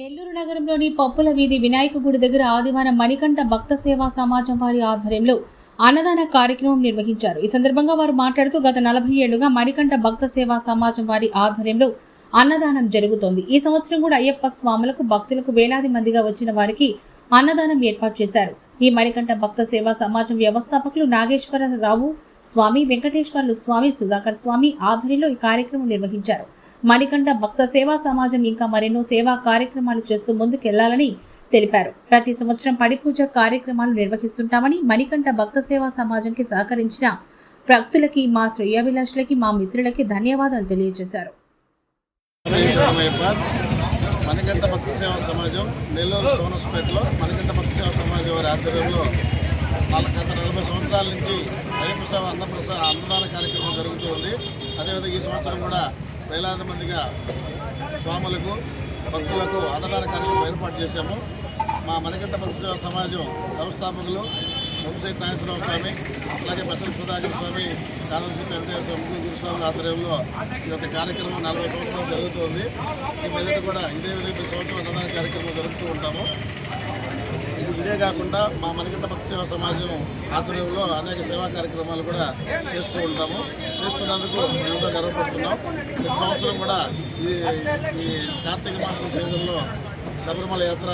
నెల్లూరు నగరంలోని పప్పుల వీధి వినాయక గుడి దగ్గర ఆదివారం మణికంఠ భక్త సేవా సమాజం వారి ఆధ్వర్యంలో అన్నదాన కార్యక్రమం నిర్వహించారు. ఈ సందర్భంగా వారు మాట్లాడుతూ గత నలభై ఏళ్ళుగా మణికంఠ భక్త సేవా సమాజం వారి ఆధ్వర్యంలో అన్నదానం జరుగుతోంది. ఈ సంవత్సరం కూడా అయ్యప్ప స్వాములకు భక్తులకు వేలాది మందిగా వచ్చిన వారికి అన్నదానం ఏర్పాటు చేశారు. ఈ మణికంఠ భక్త సేవా సమాజం వ్యవస్థాపకులు నాగేశ్వరరావు స్వామి వెంకటేశ్వర్లు స్వామి సుధాకర్ స్వామి ఆధ్వర్యంలో ఈ కార్యక్రమం నిర్వహించారు. మణికంఠ భక్త సేవా సమాజం ఇంకా మరెన్నో సేవా కార్యక్రమాలు చేస్తూ ముందుకెళ్ళాలని తెలిపారు. ప్రతి సంవత్సరం పడిపూజ కార్యక్రమాలు నిర్వహిస్తుంటామని మణికంఠ భక్త సేవా సమాజంకి సహకరించిన భక్తులకి మా శ్రేయాభిలాషులకి మా మిత్రులకి ధన్యవాదాలు తెలియజేశారు. మణికంఠ భక్త సేవా సమాజం నెల్లూరు సోనస్పేటలో మణికంఠ భక్త సేవా సమాజం వారి ఆధ్వర్యంలో వాళ్ళ గత నలభై సంవత్సరాల నుంచి అయ్యప్ప సేవ అన్నదాన కార్యక్రమం జరుగుతుంది అదేవిధంగా ఈ సంవత్సరం కూడా వేలాది మందిగా స్వాములకు భక్తులకు అన్నదాన కార్యక్రమం ఏర్పాటు చేశాము. మా మణికంఠ భక్తి సమాజం వ్యవస్థాపకులు వంశీ నాగేశ్వరరావు స్వామి అలాగే బసవ సుధాకర్ స్వామి కాదర్శి వెంకటేశ్వర గురుస్వామి ఆధ్వర్యంలో ఈ యొక్క కార్యక్రమం నలభై సంవత్సరాలు జరుగుతుంది ఈ మీదట కూడా ఇదే విధంగా ఈ సంవత్సరం అన్నదాన కార్యక్రమం జరుపుతూ ఉంటాము. ఇదే కాకుండా మా మణికంఠ భక్తి సేవా సమాజం ఆధ్వర్యంలో అనేక సేవా కార్యక్రమాలు కూడా చేస్తూ ఉంటాము. చేస్తున్నందుకు మేము గర్వపడుతున్నాం. ప్రతి సంవత్సరం కూడా ఈ ఈ కార్తీక మాసం సీజన్లో శబరిమల యాత్ర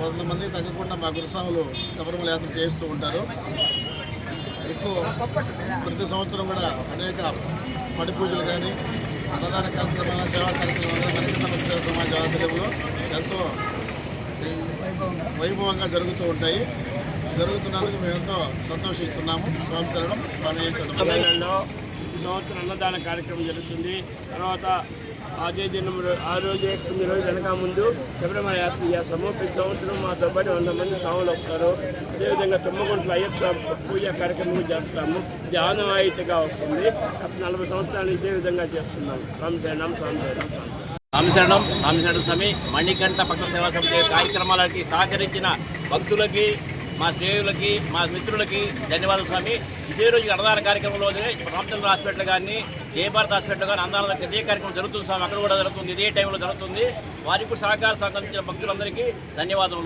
వంద మంది తగ్గకుండా మా గురుస్వాములు శబరిమల యాత్ర చేస్తూ ఉంటారు. ఎక్కువ ప్రతి సంవత్సరం కూడా అనేక పడి పూజలు కానీ అన్నదాన కార్యక్రమాల సేవా కార్యక్రమాలు కానీ మణికంఠ భక్తి సేవా సమాజం ఆధ్వర్యంలో ఎంతో వైభవంగా జరుగుతూ ఉంటాయి. జరుగుతున్నందుకు మేము ఎంతో సంతోషిస్తున్నాము. స్వామి శరణం స్వామి సంవత్సరం అన్నదాన కార్యక్రమం జరుగుతుంది. తర్వాత అదే దినం ఆ రోజే తొమ్మిది రోజులు వెనక ముందు శబరిమల యాత్ర చేస్తాము ప్రతి సంవత్సరం మాతో పాటు వంద మంది స్వాములు వస్తారు. అదేవిధంగా తుమ్మగుంట్ల అయ్యప్ప స్వామి పూజా కార్యక్రమం జరుపుతాము. ఇది ఆనవాయితీగా వస్తుంది. నలభై సంవత్సరాలు ఇదే విధంగా చేస్తున్నాము. స్వామి శరణం స్వామి స్వామి రామశరణం రామశరణం స్వామి మణికంఠ భక్త సేవా సమితి కార్యక్రమాలకి సహకరించిన భక్తులకి మా స్నేహితులకి మా మిత్రులకి ధన్యవాదాలు స్వామి. ఇదే రోజు అన్నదాన కార్యక్రమంలో రామచంద్ర హాస్పిటల్ కానీ జయభారత్ హాస్పిటల్ కానీ అన్నదానం ఇదే కార్యక్రమం జరుగుతుంది స్వామి. అక్కడ కూడా జరుగుతుంది ఇదే టైంలో జరుగుతుంది. వారికి కూడా సహకారం సహకరించిన భక్తులందరికీ ధన్యవాదములు.